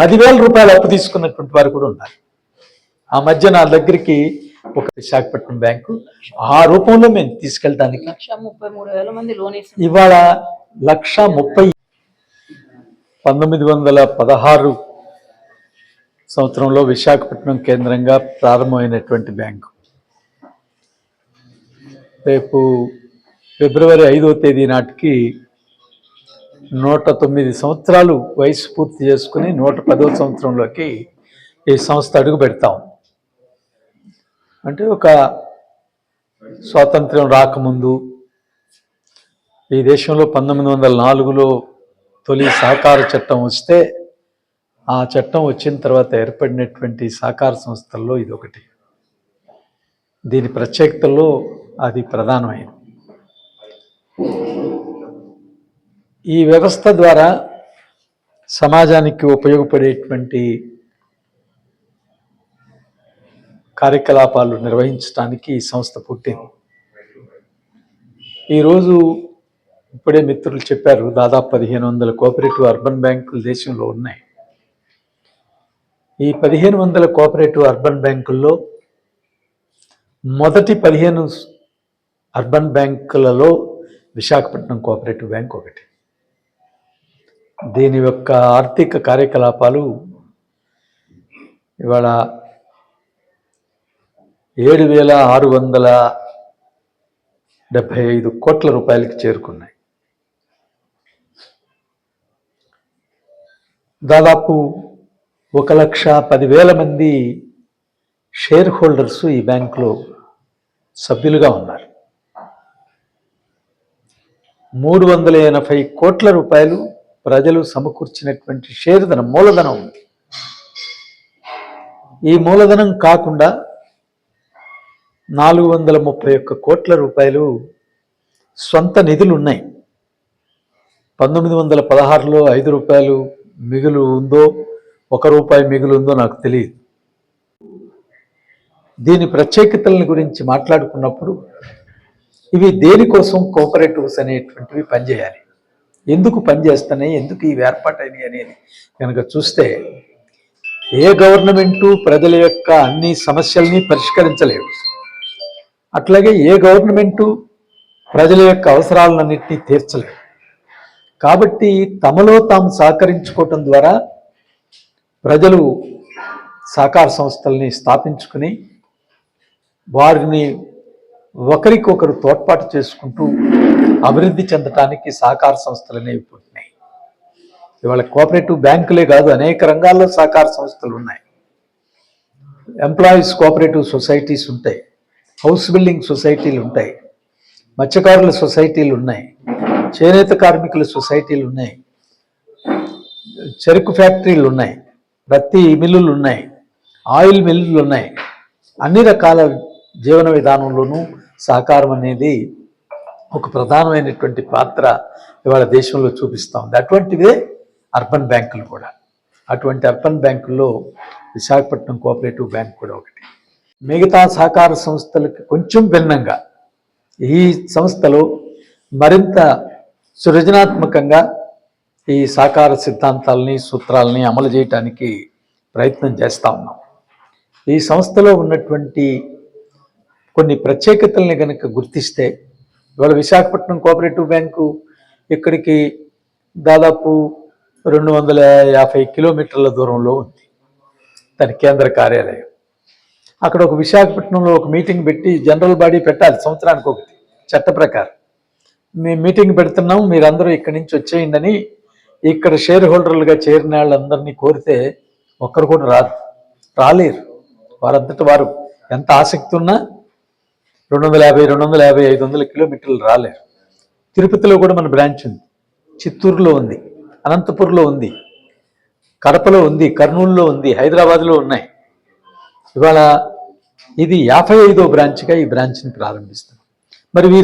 పదివేల రూపాయలు అప్పు తీసుకున్నటువంటి వారు కూడా ఉన్నారు. ఆ మధ్య నా దగ్గరికి ఒక విశాఖపట్నం బ్యాంకు ఆ రూపంలో మేము తీసుకెళ్ళడానికి ఇవాళ లక్ష ముప్పై పంతొమ్మిది వందల పదహారు సంవత్సరంలో విశాఖపట్నం కేంద్రంగా ప్రారంభమైనటువంటి బ్యాంకు. రేపు ఫిబ్రవరి ఐదో తేదీ నాటికి నూట తొమ్మిది సంవత్సరాలు వయసు పూర్తి చేసుకుని నూట పదో సంవత్సరంలోకి ఈ సంస్థ అడుగు పెడతాం. అంటే ఒక స్వాతంత్ర్యం రాకముందు ఈ దేశంలో పంతొమ్మిది వందల నాలుగులో తొలి సహకార చట్టం వస్తే ఆ చట్టం వచ్చిన తర్వాత ఏర్పడినటువంటి సహకార సంస్థల్లో ఇది ఒకటి దీని ప్రత్యేకతలో అది ప్రధానమైనది. ఈ వ్యవస్థ ద్వారా సమాజానికి ఉపయోగపడేటువంటి కార్యకలాపాలు నిర్వహించడానికి ఈ సంస్థ పుట్టింది. ఈరోజు ఇప్పుడే మిత్రులు చెప్పారు దాదాపు పదిహేను వందల కోఆపరేటివ్ అర్బన్ బ్యాంకులు దేశంలో ఉన్నాయి. ఈ పదిహేను వందల కోఆపరేటివ్ అర్బన్ బ్యాంకుల్లో మొదటి పదిహేను అర్బన్ బ్యాంకులలో విశాఖపట్నం కోఆపరేటివ్ బ్యాంక్ ఒకటి. దీని యొక్క ఆర్థిక కార్యకలాపాలు ఇవాళ ఏడు వేల ఆరు వందల డెబ్భై ఐదు కోట్ల రూపాయలకి చేరుకున్నాయి. దాదాపు ఒక లక్ష పదివేల మంది షేర్ హోల్డర్స్ ఈ బ్యాంకులో సభ్యులుగా ఉన్నారు. మూడు వందల ఎనభై కోట్ల రూపాయలు ప్రజలు సమకూర్చినటువంటి షేర్ ధనం మూలధనం. ఉంది ఈ మూలధనం కాకుండా నాలుగు వందల ముప్పై ఒక్క కోట్ల రూపాయలు సొంత నిధులు ఉన్నాయి పంతొమ్మిది వందల పదహారులో ఐదు రూపాయలు మిగులు ఉందో ఒక రూపాయి మిగులు ఉందో నాకు తెలియదు. దీని ప్రత్యేకతలను గురించి మాట్లాడుకున్నప్పుడు ఇవి దేనికోసం కోఆపరేటివ్స్ అనేటువంటివి పనిచేయాలి? ఎందుకు పనిచేస్తున్నాయి ఎందుకు ఇవి ఏర్పాటైనవి అనేది కనుక చూస్తే ఏ గవర్నమెంటు ప్రజల యొక్క అన్ని సమస్యల్ని పరిష్కరించలేవు అట్లాగే ఏ గవర్నమెంటు ప్రజల యొక్క అవసరాలన్నింటినీ తీర్చలేదు. కాబట్టి తమలో తాము సహకరించుకోవటం ద్వారా ప్రజలు సహకార సంస్థల్ని స్థాపించుకుని వారిని ఒకరికొకరు తోడ్పాటు చేసుకుంటూ అభివృద్ధి చెందటానికి సహకార సంస్థలు అనేవి పుట్టినాయి ఇవాళ కోఆపరేటివ్ బ్యాంకులే కాదు అనేక రంగాల్లో సహకార సంస్థలు ఉన్నాయి. ఎంప్లాయీస్ కోఆపరేటివ్ సొసైటీస్ ఉంటాయి హౌస్ బిల్డింగ్ సొసైటీలు ఉంటాయి మత్స్యకారుల సొసైటీలు ఉన్నాయి చేనేత కార్మికుల సొసైటీలు ఉన్నాయి చెరుకు ఫ్యాక్టరీలు ఉన్నాయి ప్రతి మిల్లులు ఉన్నాయి ఆయిల్ మిల్లులు ఉన్నాయి అన్ని రకాల జీవన విధానంలోనూ సహకారం అనేది ఒక ప్రధానమైనటువంటి పాత్ర ఇవాళ దేశంలో చూపిస్తూ ఉంది. అటువంటివే అర్బన్ బ్యాంకులు కూడా. అటువంటి అర్బన్ బ్యాంకుల్లో విశాఖపట్నం కోఆపరేటివ్ బ్యాంక్ కూడా ఒకటి. మిగతా సహకార సంస్థలకి కొంచెం భిన్నంగా ఈ సంస్థలో మరింత సృజనాత్మకంగా ఈ సహకార సిద్ధాంతాలని సూత్రాలని అమలు చేయటానికి ప్రయత్నం చేస్తూ ఉన్నాం. ఈ సంస్థలో ఉన్నటువంటి కొన్ని ప్రత్యేకతల్ని కనుక గుర్తిస్తే ఇవాళ విశాఖపట్నం కోఆపరేటివ్ బ్యాంకు ఇక్కడికి దాదాపు రెండు వందల యాభై కిలోమీటర్ల దూరంలో ఉంది దాని కేంద్ర కార్యాలయం. అక్కడ ఒక విశాఖపట్నంలో ఒక మీటింగ్ పెట్టి జనరల్ బాడీ పెట్టాలి సంవత్సరానికి ఒకటి చట్ట ప్రకారం. మేము మీటింగ్ పెడుతున్నాం మీరందరూ ఇక్కడి నుంచి వచ్చేయండి అని ఇక్కడ షేర్ హోల్డర్లుగా చేరిన వాళ్ళందరినీ కోరితే ఒక్కరు కూడా రారు రాలేరు. వారంతట వారు ఎంత ఆసక్తి ఉన్నా రెండు వందల యాభై రెండు వందల యాభై ఐదు వందల కిలోమీటర్లు రాలేరు తిరుపతిలో కూడా మన బ్రాంచ్ ఉంది. చిత్తూరులో ఉంది. అనంతపూర్లో ఉంది. కడపలో ఉంది. కర్నూలులో ఉంది. హైదరాబాద్లో ఉన్నాయి. ఇవాళ ఇది యాభై ఐదో బ్రాంచ్గా ఈ బ్రాంచ్ని ప్రారంభిస్తాం మరి వీరు